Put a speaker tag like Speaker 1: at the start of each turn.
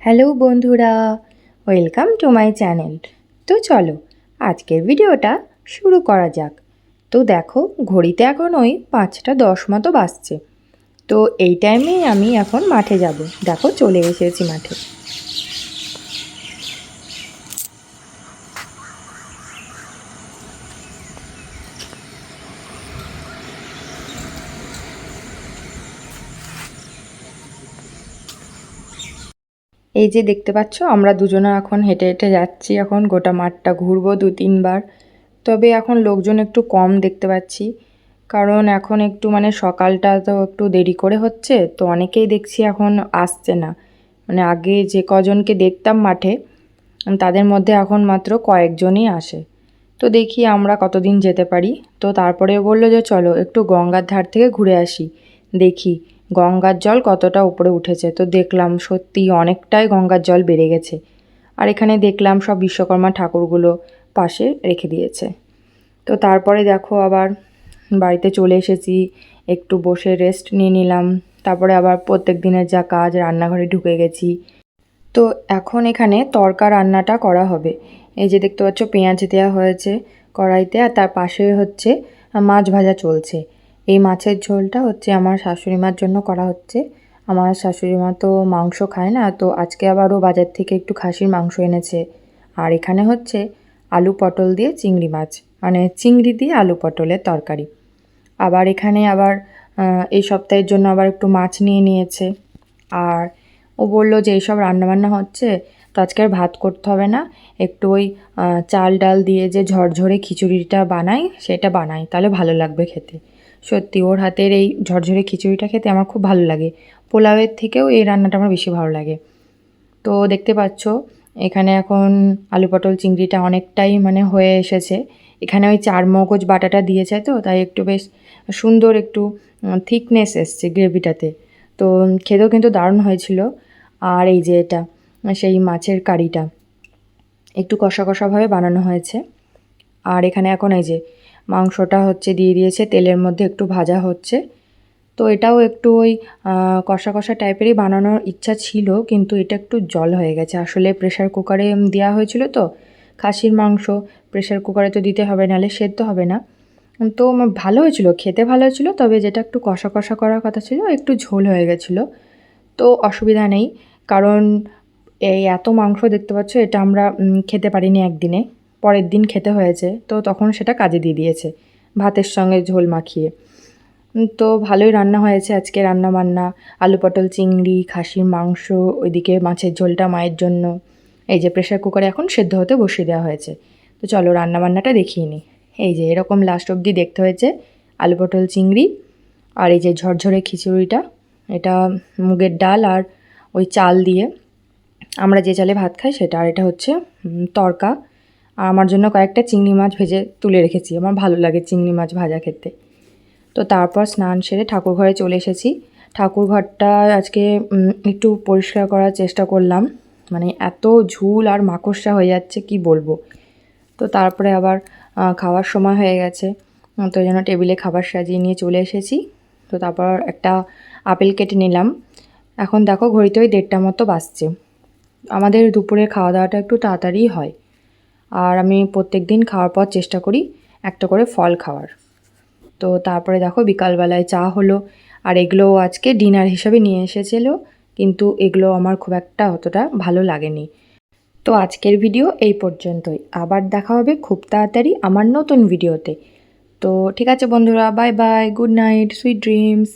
Speaker 1: Hello বন্ধুরা, welcome to my channel. তো চলো, আজকের ভিডিওটা শুরু করা যাক। তো দেখো, ঘড়িতে এখন ওই পাঁচটা দশ মতো বাজছে। তো এই টাইমেই আমি এখন মাঠে যাব। দেখো, চলে এসেছি মাঠে। এই যে দেখতে পাচ্ছ, আমরা দুজনে এখন হেঁটে হেঁটে যাচ্ছি, এখন গোটা মাঠটা ঘুরবো দু তিনবার। তবে এখন লোকজন একটু কম দেখতে পাচ্ছি, কারণ এখন একটু মানে সকালটা তো একটু দেরি করে হচ্ছে, তো অনেকেই দেখছি এখন আসছে না। মানে আগে যে কজনকে দেখতাম মাঠে, তাদের মধ্যে এখন মাত্র কয়েকজনই আসে। তো দেখি আমরা কতদিন যেতে পারি। তো তারপরে বলল যে, চলো একটু গঙ্গার ধার থেকে ঘুরে আসি, দেখি। গঙ্গার জল কতটা উপরে উঠেছে? তো দেখলাম সত্যি অনেকটাই গঙ্গার জল বেড়ে গেছে। আর এখানে দেখলাম সব বিশ্বকর্মা ঠাকুরগুলো পাশে রেখে দিয়েছে। তো তারপরে দেখো আবার বাড়িতে চলে এসেছি, একটু বসে রেস্ট নিয়ে নিলাম। তারপরে আবার প্রত্যেক দিনের যা কাজ, রান্নাঘরে ঢুকে গেছি। তো এখন এখানে তরকা রান্নাটা করা হবে। এই যে দেখতে পাচ্ছ পেঁয়াজ দেওয়া হয়েছে কড়াইতে আর তার পাশে হচ্ছে মাছ ভাজা চলছে। এই মাছের ঝোলটা হচ্ছে আমার শাশুড়ি মার জন্য করা হচ্ছে। আমার শাশুড়ি মা তো মাংস খায় না, তো আজকে আবারও বাজার থেকে একটু খাসির মাংস এনেছে। আর এখানে হচ্ছে আলু পটল দিয়ে চিংড়ি মাছ মানে চিংড়ি দিয়ে আলু পটলের তরকারি। আবার এখানে আবার এই সপ্তাহের জন্য আবার একটু মাছ নিয়ে নিয়েছে। আর ও বলল যে এইসব রান্নাবান্না হচ্ছে, তো আজকে আর ভাত করতে হবে না, একটু ওই চাল ডাল দিয়ে যে ঝরঝরে খিচুড়িটা বানাই, সেটা বানাই, তাহলে ভালো লাগবে খেতে। সত্যি, ওর হাতের এই ঝরঝরে খিচুড়িটা খেতে আমার খুব ভালো লাগে। পোলাওয়ের থেকেও এই রান্নাটা আমার বেশি ভালো লাগে। তো দেখতে পাচ্ছ, এখানে এখন আলু পটল চিংড়িটা অনেকটাই মানে হয়ে এসেছে। এখানে ওই চার মগজ বাটাটা দিয়েছে তো, তাই একটু বেশ সুন্দর একটু থিকনেস এসছে গ্রেভিটাতে। তো খেতেও কিন্তু দারুণ হয়েছিল। আর এই যে এটা, সেই মাছের কারিটা, একটু কষা কষাভাবে বানানো হয়েছে। আর এখানে এখন এই যে মাংসটা হচ্ছে দিয়ে দিয়েছে, তেলের মধ্যে একটু ভাজা হচ্ছে। তো এটাও একটু ওই কষা কষা টাইপেরই বানানোর ইচ্ছা ছিল, কিন্তু এটা একটু জল হয়ে গেছে। আসলে প্রেশার কুকারে দেওয়া হয়েছিল তো, খাসির মাংস প্রেশার কুকারে তো দিতে হবে, নাহলে সেদ্ধ হবে না। তো ভালো হয়েছিল, খেতে ভালো হয়েছিল, তবে যেটা একটু কষা কষা করার কথা ছিল, একটু ঝোল হয়ে গেছিল। তো অসুবিধা নেই, কারণ এই এত মাংস দেখতে পাচ্ছ, এটা আমরা খেতে পারিনি একদিনে। পরের দিন খেতে হয়েছে, তো তখন সেটা কাজে দিয়ে দিয়েছে, ভাতের সঙ্গে ঝোল মাখিয়ে। তো ভালোই রান্না হয়েছে আজকে রান্না বান্না, আলু পটল চিংড়ি, খাসির মাংস, ওইদিকে মাছের ঝোলটা মায়ের জন্য। এই যে প্রেশার কুকারে এখন সেদ্ধ হতে বসিয়ে দেওয়া হয়েছে। তো চলো রান্না বান্নাটা দেখিয়ে নিই এই যে এরকম লাস্ট অবধি দেখতে হয়েছে, আলু পটল চিংড়ি আর এই যে ঝরঝরে খিচুড়িটা, এটা মুগের ডাল আর ওই চাল দিয়ে। আমরা যে চালে ভাত খাই সেটা, আর এটা হচ্ছে তরকা। আর আমার জন্য কয়েকটা চিংড়ি মাছ ভেজে তুলে রেখেছি। আমার ভালো লাগে চিংড়ি মাছ ভাজা খেতে। তো তারপর স্নান সেরে ঠাকুর ঘরে চলে এসেছি। ঠাকুর ঘরটা আজকে একটু পরিষ্কার করার চেষ্টা করলাম। মানে এত ঝুল আর মাকড়সা হয়ে যাচ্ছে, কি বলব? তো তারপরে আবার খাওয়ার সময় হয়ে গেছে। তো জন্য টেবিলে খাবার সাজিয়ে নিয়ে চলে এসেছি। তো তারপর একটা আপেল কেটে নিলাম। এখন দেখো, ঘড়িতে ওই দেড়টা মতো বাজছে। আমাদের দুপুরে খাওয়া দাওয়াটা একটু তাড়াতাড়ি হয়। আর আমি প্রত্যেক দিন খাওয়ার পর চেষ্টা করি একটা করে ফল খাওয়ার। তো তারপরে দেখো বিকালবেলায় চা হলো, আর এগুলো আজকে ডিনার হিসাবে নিয়ে এসেছিল, কিন্তু এগুলো আমার খুব একটা অতটা ভালো লাগেনি। তো আজকের ভিডিও এই পর্যন্তই। আবার দেখা হবে খুব তাড়াতাড়ি আমার নতুন ভিডিওতে। তো ঠিক আছে বন্ধুরা bye bye good night sweet dreams